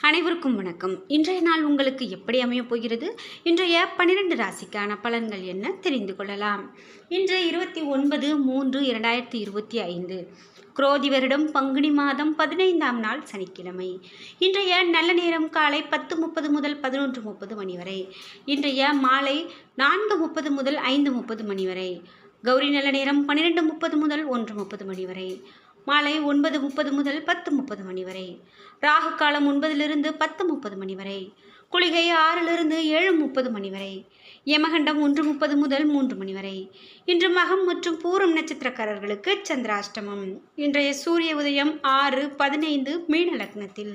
அனைவருக்கும் வணக்கம். இன்றைய நாள் உங்களுக்கு எப்படி அமையப் போகிறது? இன்றைய பன்னிரெண்டு ராசிக்கான பலன்கள் என்ன? தெரிந்து கொள்ளலாம். இன்று இருபத்தி ஒன்பது மூன்று இரண்டாயிரத்தி இருபத்தி ஐந்து. குரோதி வருடம் பங்குனி மாதம் பதினைந்தாம் நாள் சனிக்கிழமை. இன்றைய நல்ல நேரம் காலை பத்து முப்பது முதல் பதினொன்று முப்பது மணி வரை. இன்றைய மாலை நான்கு முப்பது முதல் ஐந்து முப்பது மணி வரை. கௌரி நல்ல நேரம் பன்னிரெண்டு முப்பது முதல் ஒன்று முப்பது மணி வரை. மாலை ஒன்பது முப்பது முதல் பத்து முப்பது மணி வரை. ராகு காலம் ஒன்பதிலிருந்து பத்து முப்பது மணி வரை. குளிகை ஆறிலிருந்து ஏழு முப்பது மணி வரை. யமகண்டம் ஒன்று முப்பது முதல் மூன்று மணி வரை. இன்று மகம் மற்றும் பூரம் நட்சத்திரக்காரர்களுக்கு சந்திராஷ்டமம். இன்றைய சூரிய உதயம் ஆறு பதினைந்து மீன லக்னத்தில்.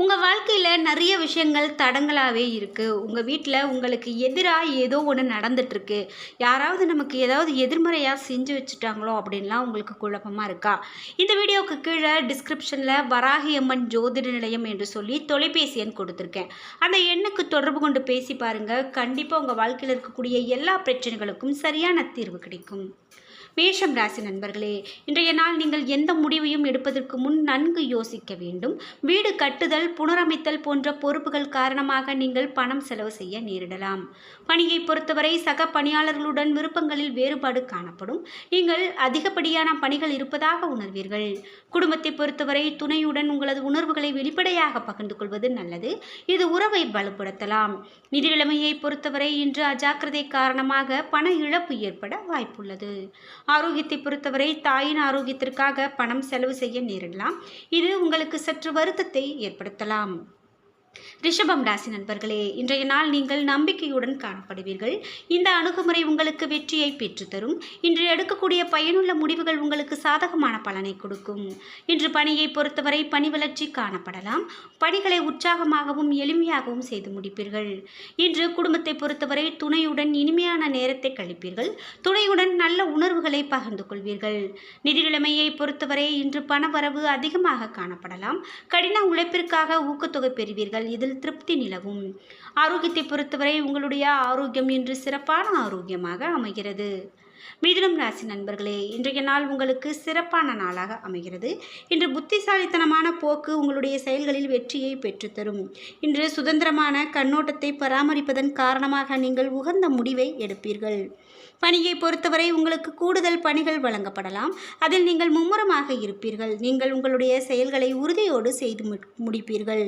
உங்கள் வாழ்க்கையில் நிறைய விஷயங்கள் தடங்களாகவே இருக்குது உங்கள் வீட்டில் உங்களுக்கு எதிராக ஏதோ ஒன்று நடந்துட்டுருக்கு. யாராவது நமக்கு ஏதாவது எதிர்மறையாக செஞ்சு வச்சுட்டாங்களோ அப்படின்லாம் உங்களுக்கு குழப்பமாக இருக்கா? இந்த வீடியோவுக்கு கீழே டிஸ்கிரிப்ஷனில் வராகி அம்மன் ஜோதிட நிலையம் என்று சொல்லி தொலைபேசி எண் கொடுத்துருக்கேன். அந்த எண்ணுக்கு தொடர்பு கொண்டு பேசி பாருங்கள் கண்டிப்பாக உங்கள் வாழ்க்கையில் இருக்கக்கூடிய எல்லா பிரச்சனைகளுக்கும் சரியான தீர்வு கிடைக்கும். மேஷம் ராசி நண்பர்களே இன்றைய நாள் நீங்கள் எந்த முடிவையும் எடுப்பதற்கு முன் நன்கு யோசிக்க வேண்டும். வீடு கட்டுதல் புனரமைத்தல் போன்ற பொறுப்புகள் காரணமாக நீங்கள் பணம் செலவு செய்ய நேரிடலாம். பணியை பொறுத்தவரை சக பணியாளர்களுடன் விருப்பங்களில் வேறுபாடு காணப்படும். நீங்கள் அதிகப்படியான பணிகள் இருப்பதாக உணர்வீர்கள். குடும்பத்தை பொறுத்தவரை துணையுடன் உங்களது உணர்வுகளை வெளிப்படையாக பகிர்ந்து கொள்வது நல்லது. இது உறவை வலுப்படுத்தலாம். நிதி நிலைமையை பொறுத்தவரை இன்று அஜாக்கிரதை காரணமாக பண இழப்பு ஏற்பட வாய்ப்புள்ளது. ஆரோக்கியத்தை பொறுத்தவரை தாயின் ஆரோக்கியத்திற்காக பணம் செலவு செய்ய நேரிடலாம். இது உங்களுக்கு சற்று வருத்தத்தை ஏற்படுத்தலாம். ரிஷபம் ராசி நண்பர்களே இன்றைய நாள் நீங்கள் நம்பிக்கையுடன் காணப்படுவீர்கள். இந்த அணுகுமுறை உங்களுக்கு வெற்றியை பெற்றுத்தரும். இன்று எடுக்கக்கூடிய பயனுள்ள முடிவுகள் உங்களுக்கு சாதகமான பலனை கொடுக்கும். இன்று பணியை பொறுத்தவரை பணி வளர்ச்சி காணப்படலாம். பணிகளை உற்சாகமாகவும் எளிமையாகவும் செய்து முடிப்பீர்கள். இன்று குடும்பத்தை பொறுத்தவரை துணையுடன் இனிமையான நேரத்தை கழிப்பீர்கள். துணையுடன் நல்ல உணர்வுகளை பகிர்ந்து கொள்வீர்கள். நிதி நிலைமையை பொறுத்தவரை இன்று பணவரவு அதிகமாக காணப்படலாம். கடின உழைப்பிற்காக ஊக்கத்தொகை பெறுவீர்கள். இதில் திருப்தி நிலவும். ஆரோக்கியத்தை பொறுத்தவரை உங்களுடைய ஆரோக்கியம் இன்று சிறப்பான ஆரோக்கியமாக அமைகிறது. மிதுனம் ராசி நண்பர்களே இன்றைய நாள் உங்களுக்கு சிறப்பான நாளாக அமைகிறது. இன்று புத்திசாலித்தனமான போக்கு உங்களுடைய செயல்களில் வெற்றியை பெற்றுத்தரும். இன்று சுதந்திரமான கண்ணோட்டத்தை பராமரிப்பதன் காரணமாக நீங்கள் உகந்த முடிவை எடுப்பீர்கள். பணியை பொறுத்தவரை உங்களுக்கு கூடுதல் பணிகள் வழங்கப்படலாம். அதில் நீங்கள் மும்முரமாக இருப்பீர்கள். நீங்கள் உங்களுடைய செயல்களை உறுதியோடு செய்து முடிப்பீர்கள்.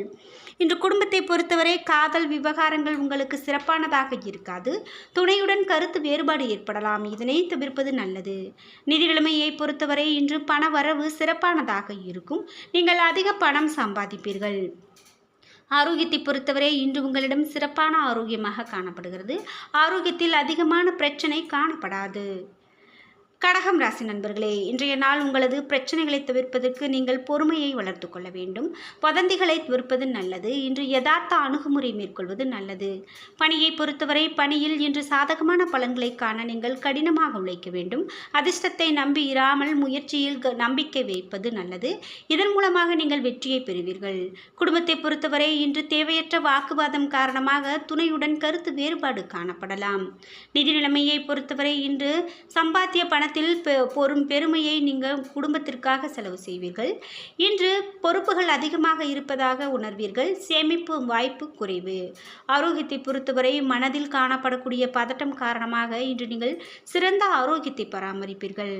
இன்று குடும்பத்தை பொறுத்தவரை காதல் விவகாரங்கள் உங்களுக்கு சிறப்பானதாக இருக்காது. துணையுடன் கருத்து வேறுபாடு ஏற்படலாம். இதனை தவிர்ப்பது நல்லது. நிதி பொறுத்தவரை இன்று பண வரவு சிறப்பானதாக இருக்கும். நீங்கள் அதிக பணம் சம்பாதிப்பீர்கள். ஆரோக்கியத்தை பொறுத்தவரை இன்று உங்களிடம் சிறப்பான ஆரோக்கியமாக காணப்படுகிறது. ஆரோக்கியத்தில் அதிகமான பிரச்சனை காணப்படாது. கடகம் ராசி நண்பர்களே இன்றைய நாள் உங்களது பிரச்சனைகளை தவிர்ப்பதற்கு நீங்கள் பொறுமையை வளர்த்து கொள்ள வேண்டும். வதந்திகளை தவிர்ப்பது நல்லது. இன்று யதார்த்த அணுகுமுறை மேற்கொள்வது நல்லது. பணியை பொறுத்தவரை பணியில் இன்று சாதகமான பலன்களை காண நீங்கள் கடினமாக உழைக்க வேண்டும். அதிர்ஷ்டத்தை நம்பி இராமல் முயற்சியில் நம்பிக்கை வைப்பது நல்லது. இதன் மூலமாக நீங்கள் வெற்றியை பெறுவீர்கள். குடும்பத்தை பொறுத்தவரை இன்று தேவையற்ற வாக்குவாதம் காரணமாக துணையுடன் கருத்து வேறுபாடு காணப்படலாம். நிதி நிலைமையை பொறுத்தவரை இன்று சம்பாத்திய பண பணத்தில் பொறும் பெருமையை நீங்கள் குடும்பத்திற்காக செலவு செய்வீர்கள். இன்று பொறுப்புகள் அதிகமாக இருப்பதாக உணர்வீர்கள். சேமிப்பு வாய்ப்பு குறைவு. ஆரோக்கியத்தை பொறுத்தவரை மனதில் காணப்படக்கூடிய பதட்டம் காரணமாக இன்று நீங்கள் சிறந்த ஆரோக்கியத்தை பராமரிப்பீர்கள்.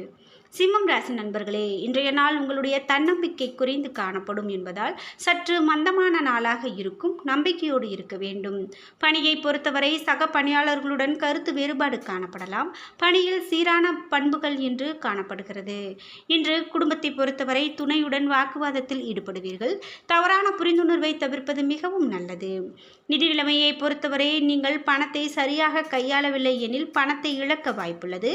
சிம்மம் ராசி நண்பர்களே இன்றைய நாள் உங்களுடைய தன்னம்பிக்கை குறைந்து காணப்படும் என்பதால் சற்று மந்தமான நாளாக இருக்கும் நம்பிக்கையோடு இருக்க வேண்டும். பணியை பொறுத்தவரை சக பணியாளர்களுடன் கருத்து வேறுபாடு காணப்படலாம். பணியில் சீரான பண்புகள் என்று காணப்படுகிறது. இன்று குடும்பத்தை பொறுத்தவரை துணையுடன் வாக்குவாதத்தில் ஈடுபடுவீர்கள். தவறான புரிந்துணர்வை தவிர்ப்பது மிகவும் நல்லது. நிதி நிலைமையை பொறுத்தவரை நீங்கள் பணத்தை சரியாக கையாளவில்லை எனில் பணத்தை இழக்க வாய்ப்புள்ளது.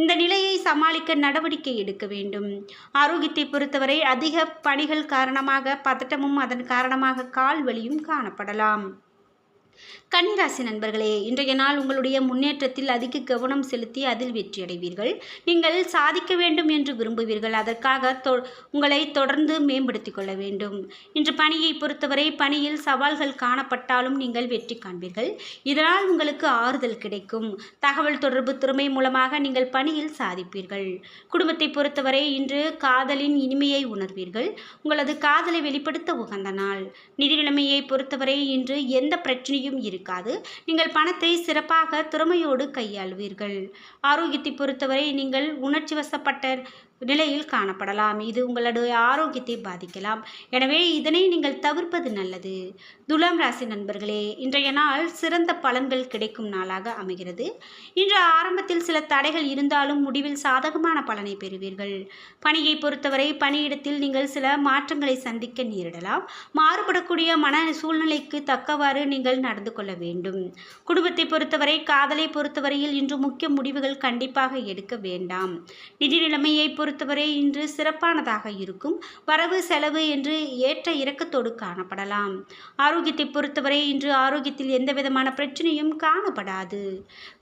இந்த நிலையை சமாளிக்க நடவடிக்கை எடுக்க வேண்டும். ஆரோக்கியத்தை பொறுத்தவரை அதிக பணிகள் காரணமாக பதட்டமும் அதன் காரணமாக கால் வலியும் காணப்படலாம். கன்னிராசி நண்பர்களே இன்றைய நாள் உங்களுடைய முன்னேற்றத்தில் அதிக கவனம் செலுத்தி அதில் வெற்றியடைவீர்கள் நீங்கள் சாதிக்க வேண்டும் என்று விரும்புவீர்கள். அதற்காக தொ உங்களை தொடர்ந்து மேம்படுத்திக் கொள்ள வேண்டும். இன்று பணியை பொறுத்தவரை பணியில் சவால்கள் காணப்பட்டாலும் நீங்கள் வெற்றி காண்பீர்கள். இதனால் உங்களுக்கு ஆறுதல் கிடைக்கும். தகவல் தொடர்பு திறமை மூலமாக நீங்கள் பணியில் சாதிப்பீர்கள். குடும்பத்தை பொறுத்தவரை இன்று காதலின் இனிமையை உணர்வீர்கள். உங்களது காதலை வெளிப்படுத்த உகந்த நாள். நிதி நிலைமையை பொறுத்தவரை இன்று எந்த பிரச்சனையும் இருக்காது. நீங்கள் பணத்தை சிறப்பாக திறமையோடு கையாளுவீர்கள். ஆரோக்கியத்தை பொறுத்தவரை நீங்கள் உணர்ச்சி வசப்பட்ட நிலையில் காணப்படலாம். இது உங்களுடைய ஆரோக்கியத்தை பாதிக்கலாம். எனவே இதனை நீங்கள் தவிர்ப்பது நல்லது. துலாம் ராசி நண்பர்களே இன்றைய நாள் சிறந்த பலன்கள் கிடைக்கும் நாளாக அமைகிறது. இன்று ஆரம்பத்தில் சில தடைகள் இருந்தாலும் முடிவில் சாதகமான பலனை பெறுவீர்கள். பணியை பொறுத்தவரை பணியிடத்தில் நீங்கள் சில மாற்றங்களை சந்திக்க நேரிடலாம். மாறுபடக்கூடிய மன சூழ்நிலைக்கு தக்கவாறு நீங்கள் நடந்து கொள்ள வேண்டும். குடும்பத்தை பொறுத்தவரை காதலை பொறுத்தவரையில் இன்று முக்கிய முடிவுகள் கண்டிப்பாக எடுக்க வேண்டாம். நிதி நிலைமையை பொறுத்தவரை இன்று சிறப்பானதாக இருக்கும் வரவு செலவு என்று ஏற்ற இறக்கத்தோடு காணப்படலாம். ஆரோக்கியத்தை பொறுத்தவரை இன்று ஆரோக்கியத்தில் எந்த விதமான பிரச்சனையும் காணப்படாது.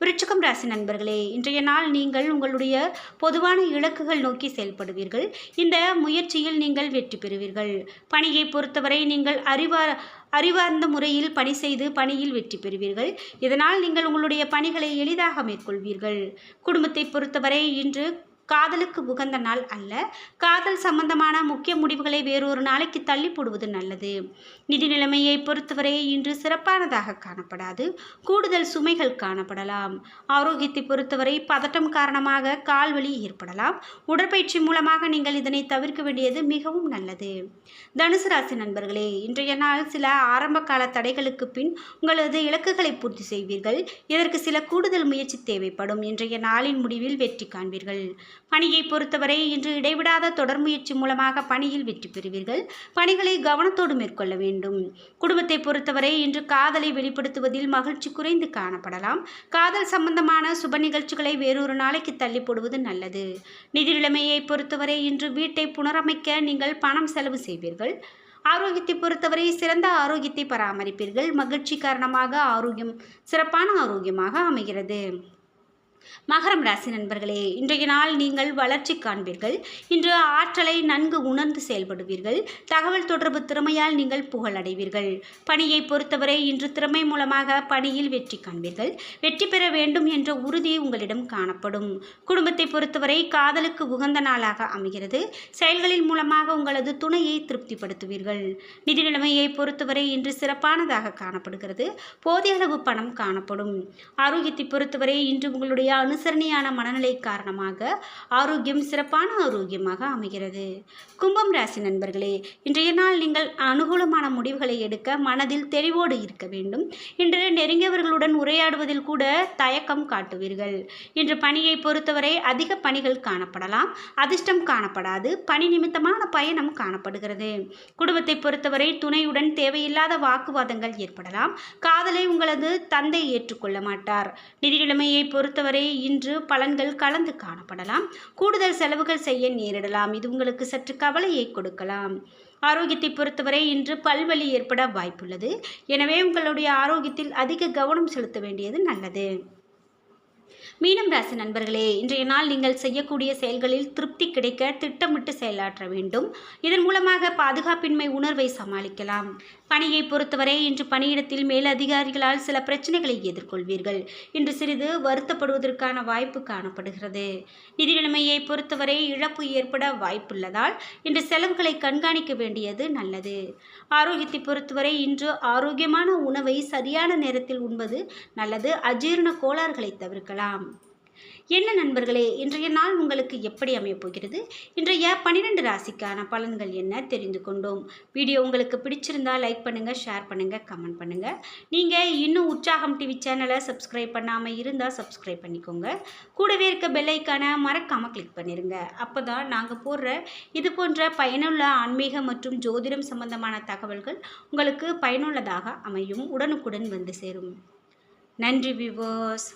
விருச்சிகம் ராசி நண்பர்களே இன்றைய நாள் நீங்கள் உங்களுடைய பொதுவான இலக்குகள் நோக்கி செயல்படுவீர்கள். இந்த முயற்சியில் நீங்கள் வெற்றி பெறுவீர்கள். பணியை பொறுத்தவரை நீங்கள் அறிவார் அறிவார்ந்த முறையில் பணி செய்து பணியில் வெற்றி பெறுவீர்கள். இதனால் நீங்கள் உங்களுடைய பணிகளை எளிதாக மேற்கொள்வீர்கள். குடும்பத்தை பொறுத்தவரை இன்று காதலுக்கு உகந்த நாள் அல்ல. காதல் சம்பந்தமான முக்கிய முடிவுகளை வேறொரு நாளைக்கு தள்ளி போடுவது நல்லது. நிதி நிலைமையை பொறுத்தவரை இன்று சிறப்பானதாக காணப்படாது. கூடுதல் சுமைகள் காணப்படலாம். ஆரோக்கியத்தை பொறுத்தவரை பதட்டம் காரணமாக கால்வலி ஏற்படலாம். உடற்பயிற்சி மூலமாக நீங்கள் இதனை தவிர்க்க வேண்டியது மிகவும் நல்லது. தனுசு ராசி நண்பர்களே இன்றைய நாள் சில ஆரம்ப கால தடைகளுக்கு பின் உங்களது இலக்குகளை பூர்த்தி செய்வீர்கள். இதற்கு சில கூடுதல் முயற்சி தேவைப்படும். இன்றைய நாளின் முடிவில் வெற்றி காண்பீர்கள். பணியை பொறுத்தவரை இன்று இடைவிடாத தொடர் முயற்சி மூலமாக பணியில் வெற்றி பெறுவீர்கள். பணிகளை கவனத்தோடு மேற்கொள்ள வேண்டும். குடும்பத்தை பொறுத்தவரை இன்று காதலை வெளிப்படுத்துவதில் மகிழ்ச்சி குறைந்து காணப்படலாம். காதல் சம்பந்தமான சுப நிகழ்ச்சிகளை வேறொரு நாளைக்கு தள்ளி போடுவது நல்லது. நிதி நிலைமையை பொறுத்தவரை இன்று வீட்டை புனரமைக்க நீங்கள் பணம் செலவு செய்வீர்கள். ஆரோக்கியத்தை பொறுத்தவரை சிறந்த ஆரோக்கியத்தை பராமரிப்பீர்கள். மகிழ்ச்சி காரணமாக ஆரோக்கியம் சிறப்பான ஆரோக்கியமாக அமைகிறது. மகரம் ராசி நண்பர்களே இன்றைய நாள் நீங்கள் வளர்ச்சி காண்பீர்கள். இன்று ஆற்றலை நன்கு உணர்ந்து செயல்படுவீர்கள். தகவல் தொடர்பு திறமையால் நீங்கள் புகழடைவீர்கள். பணியை பொறுத்தவரை இன்று திறமை மூலமாக பணியில் வெற்றி காண்பீர்கள். வெற்றி பெற வேண்டும் என்ற உறுதி உங்களிடம் காணப்படும். குடும்பத்தை பொறுத்தவரை காதலுக்கு உகந்த நாளாக அமைகிறது. செயல்களின் மூலமாக உங்களது துணையை திருப்திப்படுத்துவீர்கள். நிதி நிலைமையை பொறுத்தவரை இன்று சிறப்பானதாக காணப்படுகிறது. போதிய அளவு பணம் காணப்படும். ஆரோக்கியத்தை பொறுத்தவரை இன்று உங்களுடைய அனுசரணையான மனநிலை காரணமாக ஆரோக்கியம் சிறப்பான ஆரோக்கியமாக அமைகிறது. கும்பம் ராசி நண்பர்களே இன்றைய நாள் நீங்கள் அனுகூலமான முடிவுகளை எடுக்க மனதில் தெளிவோடு இருக்க வேண்டும். இன்று நெருங்கியவர்களுடன் உரையாடுவதில் கூட தயக்கம் காட்டுவீர்கள். இன்று பணியை பொறுத்தவரை அதிக பணிகள் காணப்படலாம். அதிர்ஷ்டம் காணப்படாது. பணி நிமித்தமான பயணம் காணப்படுகிறது. குடும்பத்தை பொறுத்தவரை துணையுடன் தேவையில்லாத வாக்குவாதங்கள் ஏற்படலாம். காதலை உங்களது தந்தை ஏற்றுக்கொள்ள மாட்டார். நிதி நிலைமையை பொறுத்தவரை இன்று பலன்கள் கலந்து காணப்படலாம். கூடுதல் செலவுகள் செய்ய நேரிடலாம். இது உங்களுக்கு சற்று கவலையை கொடுக்கலாம். ஆரோக்கியத்தை பொறுத்தவரை இன்று பல்வலி ஏற்பட வாய்ப்புள்ளது. எனவே உங்களுடைய ஆரோக்கியத்தில் அதிக கவனம் செலுத்த வேண்டியது நல்லது. மீனம் ராசி நண்பர்களே இன்றைய நாள் நீங்கள் செய்யக்கூடிய செயல்களில் திருப்தி கிடைக்க திட்டமிட்டு செயலாற்ற வேண்டும். இதன் மூலமாக பாதுகாப்பின்மை உணர்வை சமாளிக்கலாம். பணியை பொறுத்தவரை இன்று பணியிடத்தில் மேலதிகாரிகளால் சில பிரச்சனைகளை எதிர்கொள்வீர்கள். இன்று சிறிது வருத்தப்படுவதற்கான வாய்ப்பு காணப்படுகிறது. நிதி நிலைமையை பொறுத்தவரை இழப்பு ஏற்பட வாய்ப்புள்ளதால் இன்று செலவுகளை கண்காணிக்க வேண்டியது நல்லது. ஆரோக்கியத்தை பொறுத்தவரை இன்று ஆரோக்கியமான உணவை சரியான நேரத்தில் உண்பது நல்லது. அஜீரண கோளாறுகளை தவிர்க்கலாம். என்ன நண்பர்களே இன்றைய நாள் உங்களுக்கு எப்படி அமையப் போகிறது? இன்றைய பன்னிரெண்டு ராசிக்கான பலன்கள் என்ன தெரிந்து கொண்டோம். வீடியோ உங்களுக்கு பிடிச்சிருந்தால் லைக் பண்ணுங்கள் ஷேர் பண்ணுங்கள் கமெண்ட் பண்ணுங்கள் நீங்கள் இன்னும் உற்சாகம் டிவி சேனலை சப்ஸ்கிரைப் பண்ணாமல் இருந்தால் சப்ஸ்கிரைப் பண்ணிக்கோங்க. கூடவே இருக்க பெல்லைக்கான மறக்காமல் கிளிக் பண்ணிடுங்க அப்போ தான் நாங்கள் போடுற இது போன்ற பயனுள்ள ஆன்மீக மற்றும் ஜோதிடம் சம்பந்தமான தகவல்கள் உங்களுக்கு பயனுள்ளதாக அமையும். உடனுக்குடன் வந்து சேரும். நன்றி விவோஸ்